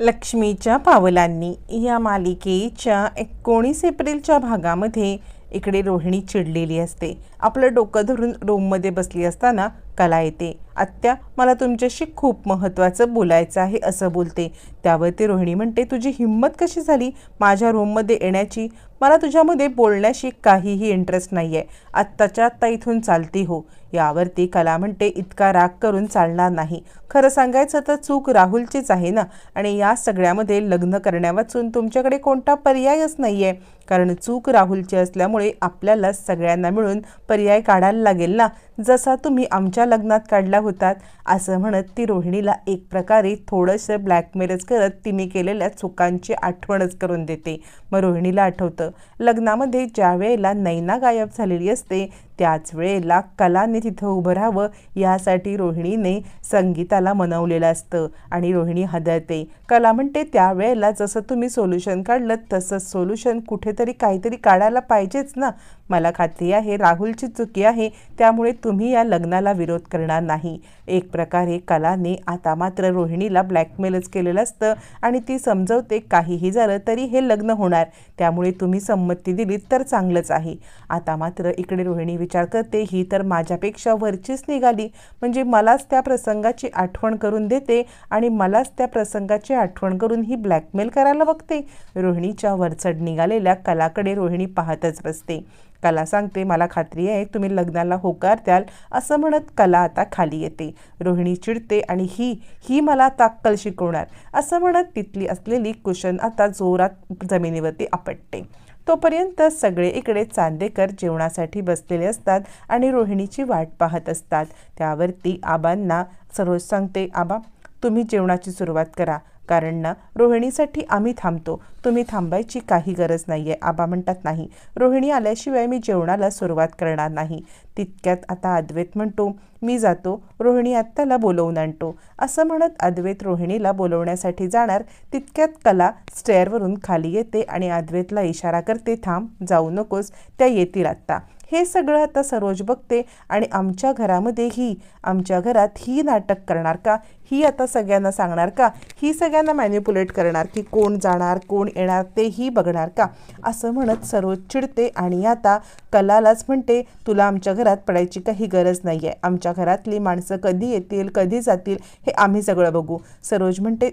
लक्ष्मीच्या पावलांनी या मालिकेच्या एकोणीस एप्रिलच्या भागामध्ये इकडे रोहिणी चिडलेली असते. आपलं डोकं धरून रूममध्ये बसली असताना कला येते. आत्या मला तुमच्याशी खूप महत्त्वाचं बोलायचं आहे असं बोलते. त्यावरती रोहिणी म्हणते तुझी हिंमत कशी झाली? माझ्या रूममध्ये येण्याची? मला तुझ्यामध्ये बोलण्याशी काहीही इंटरेस्ट नाही आहे आत्ताच्या आत्ता इथून चालती हो. यावरती कला म्हणते इतका राग करून चालणार नाही. खरं सांगायचं तर चूक राहुलचीच आहे ना? आणि या सगळ्यामध्ये लग्न करण्यावाचून तुमच्याकडे कोणता पर्यायच नाही आहे कारण चूक राहुलची असल्यामुळे आपल्याला सगळ्यांना मिळून पर्याय काढायला लागेल ना? जसा तुम्ही आमच्या लग्नात काढला होतात असं म्हणत ती रोहिणीला एक प्रकारे थोडंसं ब्लॅकमेलच करत तिने केलेल्या चुकांची आठवणच करून देते. मग रोहिणीला आठवतं लग्नामध्ये ज्या वेळेला नैना गायब झालेली असते त्याच वेळेला कलाने तिथं उभं राहावं यासाठी रोहिणीने संगीताला मनवलेलं असतं. आणि रोहिणी हदळते कला म्हणते त्यावेळेला जसं तुम्ही सोल्युशन काढलं तसंच सोल्युशन कुठेतरी काहीतरी काढायला पाहिजेच ना. मला खात्री आहे राहुलची चुकी आहे त्यामुळे तुम्ही या लग्नाला विरोध करणार नाही. एक प्रकारे कलाने आता मात्र रोहिणीला ब्लॅकमेलच केलेलं असतं आणि ती समजवते काहीही झालं तरी हे लग्न होणार. त्यामुळे तुम्ही संमती दिलीत तर चांगलंच आहे. आता मात्र इकडे रोहिणी विचार करते ही तर माझ्यापेक्षा वरचीच निघाली. म्हणजे मलाच त्या प्रसंगाची आठवण करून देते आणि मलाच त्या प्रसंगाची आठवण करून ही ब्लॅकमेल करायला बघते. रोहिणीच्या वरचढ निघालेल्या कलाकडे रोहिणी पाहतच बसते. कला सांगते मला खात्री आहे तुम्ही लग्नाला होकार द्याल असं म्हणत कला आता खाली येते रोहिणी चिडते आणि ही ही मला ताक्कल शिकवणार. असं म्हणत तिथली असलेली कुशन आता जोरात जमिनीवरती आपटते. तोपर्यंत सगळे इकडे चांदेकर जेवणासाठी बसलेले असतात आणि रोहिणीची वाट पाहत असतात. त्यावरती आबांना सरोज सांगते आबा तुम्ही जेवणाची सुरुवात करा. कारण ना रोहिणीसाठी आम्ही थांबतो. तुम्ही थांबायची काही गरज नाही आहे आबा म्हणतात नाही. रोहिणी आल्याशिवाय मी जेवणाला सुरुवात करणार नाही. तितक्यात आता अद्वैत म्हणतो मी जातो रोहिणी आत्ताला बोलवून आणतो. असं म्हणत अद्वैत रोहिणीला बोलवण्यासाठी जाणार. तितक्यात कला स्टेअरवरून खाली येते आणि अद्वैतला इशारा करते थांब जाऊ नकोस त्या येतील आत्ता. हे सगळं आता सरोज बघते आणि आमच्या घरामध्येही आमच्या घरात ही नाटक करणार का? ही आता सगळ्यांना सांगणार का? ही सगळ्यांना मॅन्युपुलेट करणार की कोण जाणार कोण येणार तेही बघणार का? असं म्हणत सरोज चिडते आणि आता कलालाच म्हणते तुला आमच्या घरात पडायची काही गरज नाही आहे आमच्या घरातली माणसं कधी येतील कधी जातील हे आम्ही सगळं बघू. सरोज म्हणते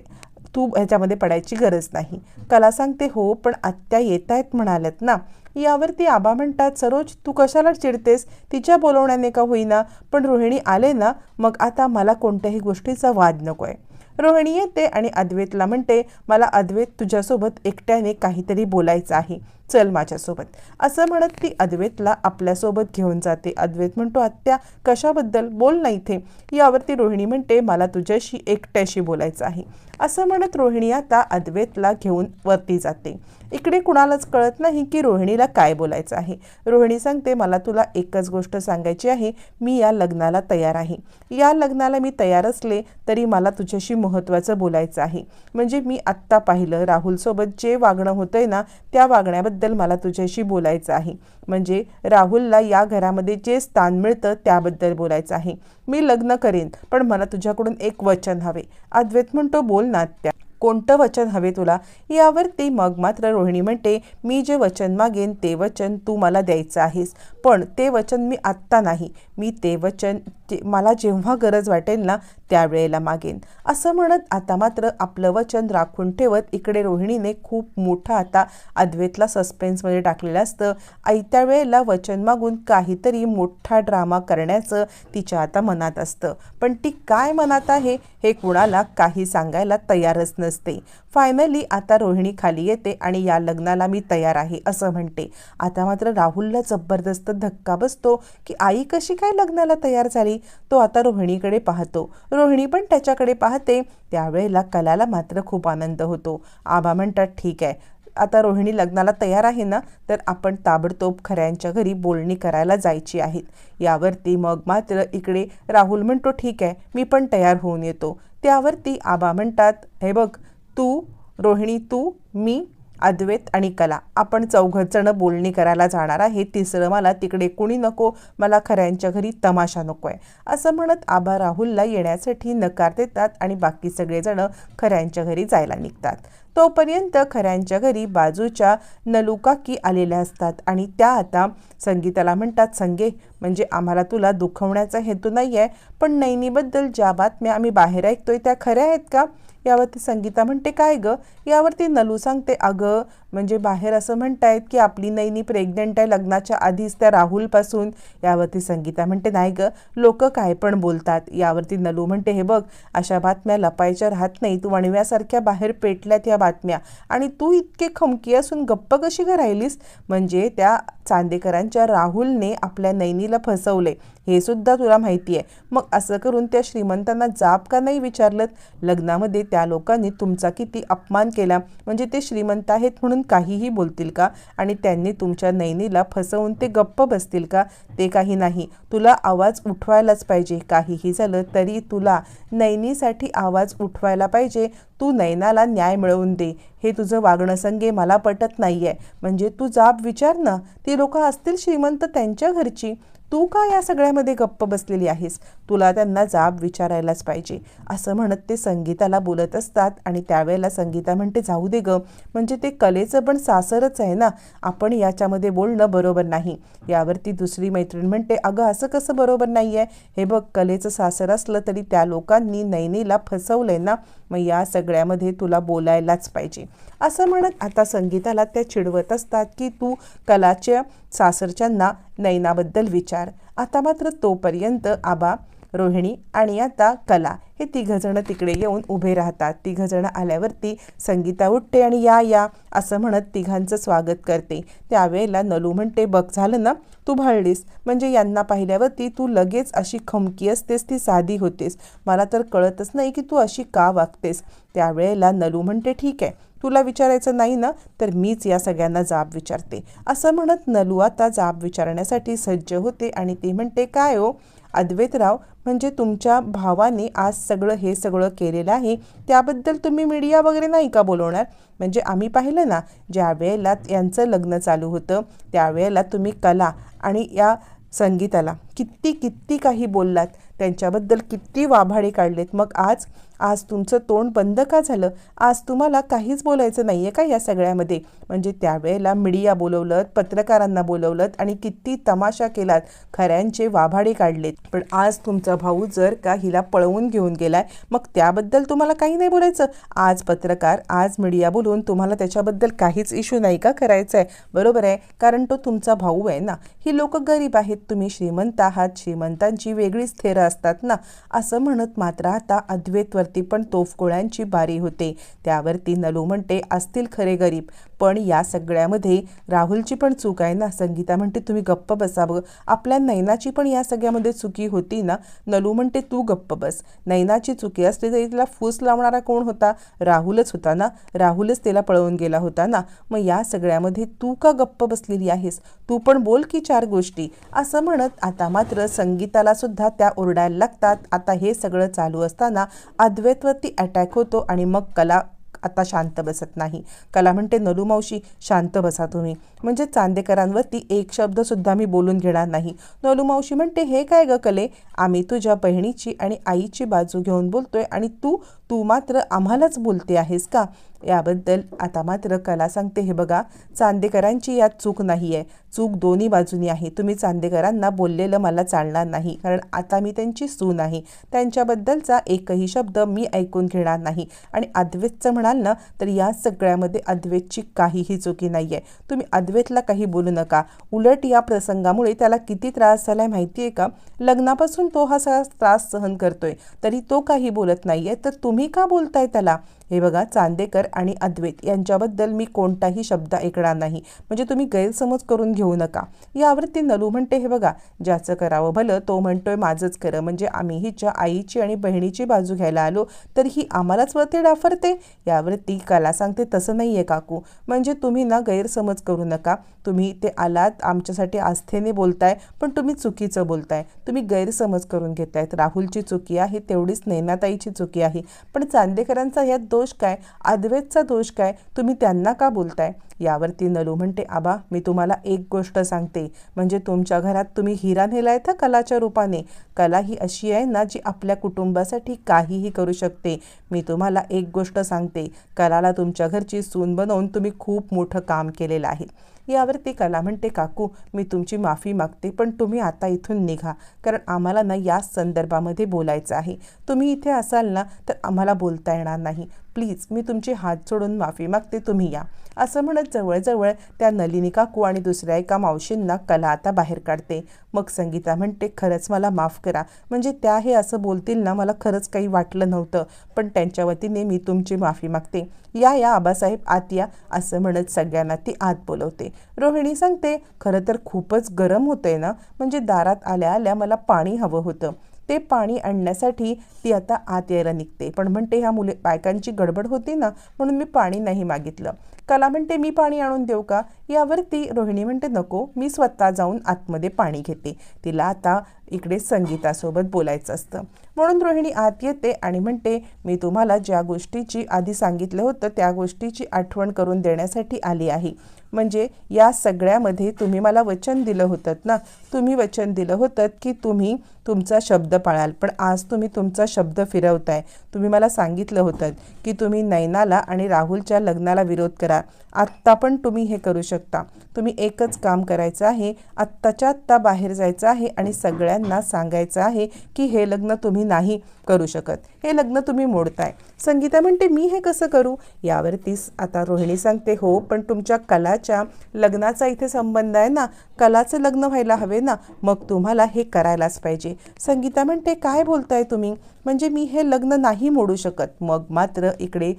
तू ह्याच्यामध्ये पडायची गरज नाही. कला सांगते हो पण आत्या येत आहेत म्हणाल्यात ना. यावरती आबा म्हणतात सरोज तू कशाला चिडतेस? तिच्या बोलवण्याने का होईना? पण रोहिणी आले ना मग आता मला कोणत्याही गोष्टीचा वाद नको आहे रोहिणी येते आणि अद्वैतला म्हणते मला अद्वैत तुझ्यासोबत एकट्याने काहीतरी बोलायचं आहे. चल माझ्यासोबत. असं म्हणत ती अद्वैतला आपल्यासोबत घेऊन जाते. अद्वैत म्हणतो आत्या कशाबद्दल? बोल ना इथे. यावरती रोहिणी म्हणते मला तुझ्याशी एकट्याशी बोलायचं आहे. असं म्हणत रोहिणी आता अद्वैतला घेऊन वरती जाते. इकडे कुणालाच कळत नाही की रोहिणीला काय बोलायचं आहे. रोहिणी सांगते मला तुला एकच गोष्ट सांगायची आहे. मी या लग्नाला तयार आहे. या लग्नाला मी तयार असले तरी मला तुझ्याशी महत्त्वाचं बोलायचं आहे. म्हणजे मी आत्ता पाहिलं राहुलसोबत जे वागणं होतंय ना त्या वागण्याबद्दल मला तुझ्याशी बोलायचं आहे. म्हणजे राहुलला या घरामध्ये जे स्थान मिळतं त्याबद्दल बोलायचं आहे. मी लग्न करेन पण मला तुझ्याकडून एक वचन हवे. अद्वैत म्हणतो बोल ना त्या कोणतं वचन हवे तुला? यावरती मग मात्र रोहिणी म्हणते मी जे वचन मागेन ते वचन तू मला द्यायचं आहेस. पण ते वचन मी आत्ता नाही. मी ते वचन ते मला जेव्हा गरज वाटेल ना त्यावेळेला मागेन. असं म्हणत आता मात्र आपलं वचन राखून ठेवत इकडे रोहिणीने खूप मोठं आता अद्वैतला सस्पेन्समध्ये टाकलेलं असतं. आयत्या वेळेला वचन मागून काहीतरी मोठा ड्रामा करण्याचं तिच्या आता मनात असतं. पण ती काय मनात आहे हे कुणाला काही सांगायला तयारच नसते. फायनली आता रोहिणी खाली येते आणि या लग्नाला मी तयार आहे असं म्हणते. आता मात्र राहुलला जबरदस्त धक्का बसतो की आई कशी काय लग्नाला तयार झाली? तो आता रोहिणीकडे पाहतो. रोहिणी पण त्याच्याकडे पाहते. त्यावेळेला कलाला मात्र खूप आनंद होतो. आबा म्हणतात ठीक आहे. आता रोहिणी लग्नाला तयार आहे ना तर आपण ताबडतोब खऱ्यांच्या घरी बोलणी करायला जायची आहेत यावरती मग मात्र इकडे राहुल म्हणतो ठीक आहे मी पण तयार होऊन येतो. त्यावरती आबा म्हणतात हे बघ तू रोहिणी तू मी अद्वैत आणि कला. आपण चौघजण बोलणी करायला जाणार आहे. तिसरं मला तिकडे कुणी नको? मला खऱ्यांच्या घरी तमाशा नको आहे असं म्हणत आबा राहुलला येण्यासाठी नकार देतात आणि बाकी सगळेजण खऱ्यांच्या घरी जायला निघतात. तोपर्यंत खऱ्यांच्या घरी बाजूच्या नलुकाकी आलेल्या असतात आणि त्या आता संगीताला म्हणतात संगे म्हणजे आम्हाला तुला दुखवण्याचा हेतू नाही आहे पण नैनीबद्दल ज्या बातम्या आम्ही बाहेर ऐकतोय त्या खऱ्या आहेत का? यावरती संगीता म्हणते काय ग? यावरती नलू सांगते अगं. म्हणजे बाहेर असं म्हणतायत की आपली नैनी प्रेग्नंट आहे लग्नाच्या आधीच त्या राहुलपासून. यावरती संगीता म्हणते नाही ग लोक काय पण बोलतात. यावरती नलू म्हणते हे बघ अशा बातम्या लपायच्या राहत नाही तू वणव्यासारख्या बाहेर पेटल्यात या बातम्या. आणि तू इतके खमकी असून गप्प कशी का राहिलीस? म्हणजे त्या चांदेकरांच्या राहुलने आपल्या नैनीला फसवले. हे सुद्धा तुला माहिती आहे मग असं करून त्या श्रीमंतांना जाब का नाही विचारलं लग्नामध्ये त्या लोकांनी तुमचा किती अपमान केला? म्हणजे ते श्रीमंत आहेत म्हणून काहीही बोलतील का? आणि त्यांनी तुमच्या नैनीला फसवून ते गप्प बसतील का? ते काही नाही. तुला आवाज उठवायलाच पाहिजे. काहीही झालं तरी तुला नैनीसाठी आवाज उठवायला पाहिजे. तू नैनाला न्याय मिळवून दे. हे तुझं वागणं संगे मला पटत नाही आहे म्हणजे तू जाब विचार ना. ती लोकं असतील श्रीमंत त्यांच्या घरची. तू का या सगळ्यामध्ये गप्प बसलेली आहेस? तुला त्यांना जाब विचारायलाच पाहिजे. असं म्हणत ते संगीताला बोलत असतात आणि त्यावेळेला संगीता म्हणते जाऊ दे ग. म्हणजे ते कलेचं पण सासरच आहे ना. आपण याच्यामध्ये बोलणं बरोबर नाही. यावरती दुसरी मैत्रीण म्हणते अगं असं कसं बरोबर नाही आहे हे बघ कलेचं सासर असलं तरी त्या लोकांनी नैनीला फसवलंय ना. मग या सगळ्यामध्ये तुला बोलायलाच पाहिजे. असं म्हणत आता संगीताला त्या चिडवत असतात की तू कलाच्या सासरच्यांना नयनाबद्दल विचार. आता मात्र तोपर्यंत आबा रोहिणी आणि आता कला हे तिघंजणं तिकडे येऊन उभे राहतात. तिघंजणं आल्यावरती संगीता उठते आणि या या असं म्हणत तिघांचं स्वागत करते. त्यावेळेला नलू म्हणते बघ झालं ना? तू भळलीस. म्हणजे यांना पाहिल्यावरती तू लगेच अशी खमकी असतेस ती साधी होतेस. मला तर कळतच नाही की तू अशी का वागतेस. त्यावेळेला नलू म्हणते ठीक आहे. तुला विचारायचं नाही ना? तर मीच या सगळ्यांना जाब विचारते. असं म्हणत नलू आता जाब विचारण्यासाठी सज्ज होते आणि ती म्हणते काय हो? अद्वैतराव म्हणजे तुमच्या भावाने आज सगळं हे सगळं केलेलं आहे त्याबद्दल तुम्ही मीडिया वगैरे नाही का बोलवणार? म्हणजे आम्ही पाहिलं ना ज्या वेळेला यांचं लग्न चालू होतं त्यावेळेला तुम्ही कला आणि या संगीताला किती किती काही बोललात त्यांच्याबद्दल किती वाभाडे काढलेत. मग आज आज तुमचं तोंड बंद का झालं? आज तुम्हाला काहीच बोलायचं नाही आहे का या सगळ्यामध्ये? म्हणजे त्यावेळेला मीडिया बोलवलं पत्रकारांना बोलवलं आणि किती तमाशा केलात. खऱ्यांचे वाभाडे काढलेत. पण आज तुमचा भाऊ जर का हिला पळवून घेऊन गेलाय मग त्याबद्दल तुम्हाला काही नाही बोलायचं. आज पत्रकार आज मीडिया बोलून तुम्हाला त्याच्याबद्दल काहीच इश्यू नाही का करायचा आहे बरोबर आहे. कारण तो तुमचा भाऊ आहे ना. ही लोक गरीब आहेत. तुम्ही श्रीमंत आहात. श्रीमंतांची वेगळीच थेरं असतात ना. असं म्हणत मात्र आता अद्वैतवर अद्वैतवरती पण तोफगोळ्यांची बारी होते. त्यावरती नलू म्हणते असतील खरे गरीब. पण या सगळ्यामध्ये राहुलची पण चूक आहे ना. संगीता म्हणते तुम्ही गप्प बसावं आपल्या नैनाची पण या सगळ्यामध्ये चुकी होती ना. नलू म्हणते तू गप्प बस. नैनाची चुकी असली तरी तिला फूस लावणारा कोण होता? राहुलच होता ना. राहुलच तिला पळवून गेला होता ना. मग या सगळ्यामध्ये तू का गप्प बसलेली आहेस? तू पण बोल की चार गोष्टी. असं म्हणत आता मात्र संगीताला सुद्धा त्या ओरडायला लागतात. आता हे सगळं चालू असताना अद्वैतवरती अटॅक होतो आणि मग कला आता शांत बसत नाही. कला म्हणते नलूमावशी शांत बसा तुम्ही. म्हणजे चांदेकरांवरती एक शब्दसुद्धा मी बोलून घेणार नाही. नलूमावशी म्हणते हे काय ग कले? आम्ही तुझ्या बहिणीची आणि आईची बाजू घेऊन बोलतोय आणि तू तू मात्र आम्हालाच बोलते आहेस का? याबद्दल आता मात्र कला सांगते हे बघा. चांदेकरांची यात चूक नाही आहे चूक दोन्ही बाजूनी आहे. तुम्ही चांदेकरांना बोललेलं मला चालणार नाही. कारण आता मी त्यांची सून आहे. त्यांच्याबद्दलचा एकही शब्द मी ऐकून घेणार नाही. आणि अद्वैतचं म्हणाल ना तर या सगळ्यामध्ये अद्वैतची काहीही चुकी नाही आहे तुम्ही अद्वैतला काही बोलू नका. उलट या प्रसंगामुळे त्याला किती त्रास झालाय माहिती आहे का? लग्नापासून तो हा सगळा त्रास सहन करतोय. तरी तो काही बोलत नाही आहे तर तुम्ही का बोलताय त्याला? हे बघा चांदेकर आणि अद्वैत यांच्याबद्दल मी कोणताही शब्द ऐकणार नाही. म्हणजे तुम्ही गैरसमज करून घेऊ नका. यावरती नलू म्हणते हे बघा ज्याचं करावं भलं तो म्हणतोय माझंच खरं. म्हणजे आम्ही हिच्या आईची आणि बहिणीची बाजू घ्यायला आलो तर ही आम्हालाच वरती डाफरते. यावरती कला सांगते तसं नाही आहे काकू. म्हणजे तुम्ही ना गैरसमज करू नका. तुम्ही ते आलात आमच्यासाठी आस्थेने बोलताय पण तुम्ही चुकीचं बोलताय. तुम्ही गैरसमज करून घेतायत. राहुलची चुकी आहे तेवढीच नैनाताईची चुकी आहे. पण चांदेकरांचा यात दोष काय? अद्वैतचा दोष काय? तुम्ही त्यांना का बोलताय? यावरती नलू म्हणते आबा मी तुम्हाला एक गोष्ट सांगते. म्हणजे तुमच्या घरात तुम्ही हिरा नेलाय तर कलाच्या रूपाने. कला ही अशी आहे ना जी आपल्या कुटुंबासाठी काहीही करू शकते. मी तुम्हाला एक गोष्ट सांगते. कलाला तुमच्या घरची सून बनवून तुम्ही खूप मोठं काम केलेलं आहे. यावरती कला म्हणते काकू मी तुमची माफी मागते पण तुम्ही आता इथून निघा. कारण आम्हाला ना या संदर्भामध्ये बोलायचं आहे. तुम्ही इथे असाल ना तर आम्हाला बोलता येणार नाही. प्लीज मी तुमची हात सोडून माफी मागते तुम्ही या. असं म्हणत जवळजवळ त्या नलिनी काकू आणि दुसऱ्या एका मावशींना कला आता बाहेर काढते. मग संगीता म्हणते खरंच मला माफ करा. म्हणजे त्या हे असं बोलतील ना मला खरंच काही वाटलं नव्हतं. पण त्यांच्या वतीने मी तुमची माफी मागते. या या आबासाहेब आत या असं म्हणत सगळ्यांना ती आत बोलवते. रोहिणी सांगते खरं तर खूपच गरम होतंय ना. म्हणजे दारात आल्या आल्या मला पाणी हवं होतं. ते पाणी आणण्यासाठी ती आता आत यायला निघते. पण म्हणते ह्या मुले बायकांची गडबड होती ना म्हणून मी पाणी नाही मागितलं. कला म्हणते मी पाणी आणून देऊ का? यावरती रोहिणी म्हणते नको मी स्वतः जाऊन आतमध्ये पाणी घेते. तिला आता इकडे संगीतासोबत बोलायचं असतं. म्हणून रोहिणी आत येते आणि म्हणते मी तुम्हाला ज्या गोष्टीची आधी सांगितलं होतं त्या गोष्टीची आठवण करून देण्यासाठी आली आहे. म्हणजे या सगळ्यामध्ये तुम्ही मला वचन दिलं होतं ना तुम्ही वचन दिलं होतं की तुम्ही तुमचा शब्द पाळाल. पण आज तुम्ही तुमचा शब्द फिरवताय. तुम्ही मला सांगितलं होतं की तुम्ही नैनाला आणि राहुलच्या लग्नाला विरोध करा. आत्ता पण तुम्ही हे करू शकता. तुम्ही एकच काम करायचं आहे. आत्ताच्या आत्ता बाहेर जायचं आहे आणि सगळ्यांना सांगायचं आहे की हे लग्न तुम्ही नाही करू शकत. हे लग्न तुम्ही मोडताय. संगीता म्हणते मी हे कसं करू? यावरती आता रोहिणी सांगते हो पण तुमच्या कलाच्या लग्नाचा इथे संबंध आहे ना? कलाचं लग्न व्हायला हवे ना? मग तुम्हाला हे करायलाच पाहिजे. संगीता म्हणते काय बोलताय तुम्ही? म्हणजे मी हे लग्न नाही मोडू शकत. मग मात्र इकडे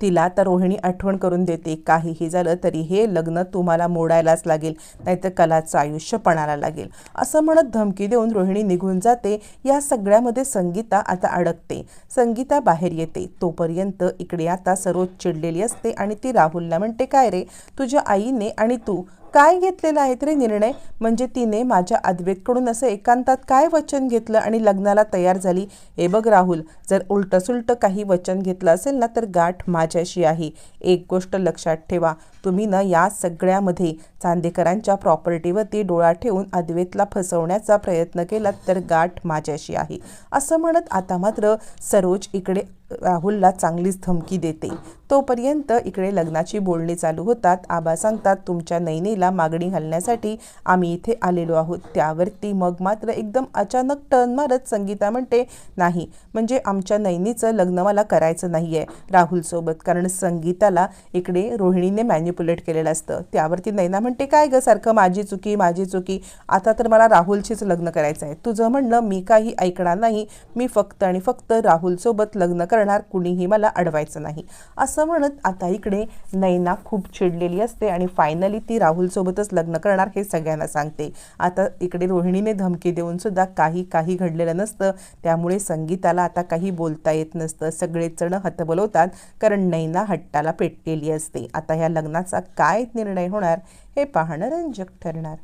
तिला तर रोहिणी आठवण करून देते काहीही झालं तरी हे लग्न तुम्हाला मोडायलाच लागेल नाहीतर कलाचं आयुष्य पणाला लागेल. असं म्हणत धमकी देऊन रोहिणी निघून जाते. या सगळ्यामध्ये संगीता आता अडकते. संगीता बाहेर येते. तोपर्यंत इकडे आता सरोज चिडलेली असते आणि ती राहुलला म्हणते काय रे? तुझ्या आईने आणि तू काय घेतलेला आहे तरी निर्णय? म्हणजे तिने माझ्या अद्वेतकडून असं एकांतात काय वचन घेतलं आणि लग्नाला तयार झाली? हे बघ राहुल जर उलटसुलटं काही वचन घेतलं असेल ना तर गाठ माझ्याशी आहे. एक गोष्ट लक्षात ठेवा तुम्ही ना या सगळ्यामध्ये चांदेकरांच्या प्रॉपर्टीवरती डोळा ठेवून अद्वेतला फसवण्याचा प्रयत्न केला तर गाठ माझ्याशी आहे. असं म्हणत आता मात्र सरोज इकडे राहुलला चांगलीच धमकी देते. तोपर्यंत इकडे लग्नाची बोलणी चालू होतात. आबा सांगतात तुमच्या नैनेला मागणी घालण्यासाठी आम्ही इथे आलेलो आहोत. त्यावरती मग मात्र एकदम अचानक टर्न मारत संगीता म्हणते नाही म्हणजे आमच्या नैनीचं लग्न मला करायचं नाही आहे राहुलसोबत. कारण संगीताला इकडे रोहिणीने मॅन्युप्युलेट केलेलं असतं. त्यावरती नैना म्हणते काय गं सारखं? माझी चुकी माझी चुकी. आता तर मला राहुलचीच लग्न करायचं आहे तुझं म्हणणं मी काही ऐकणार नाही. मी फक्त आणि फक्त राहुलसोबत लग्न करणार कुणीही मला अडवायचं नाही. असं म्हणत आता इकडे नैना खूप चिडलेली असते आणि फायनली ती राहुलसोबतच लग्न करणार हे सगळ्यांना सांगते. आता इकडे रोहिणीने धमकी देऊन सुद्धा काही काही घडलेलं नसतं. त्यामुळे संगीताला आता काही बोलता येत नसतं. सगळेच जण हतबलवतात कारण नैना हट्टाला पेटलेली असते. आता ह्या लग्नाचा काय निर्णय होणार हे पाहणं रंजक ठरणार.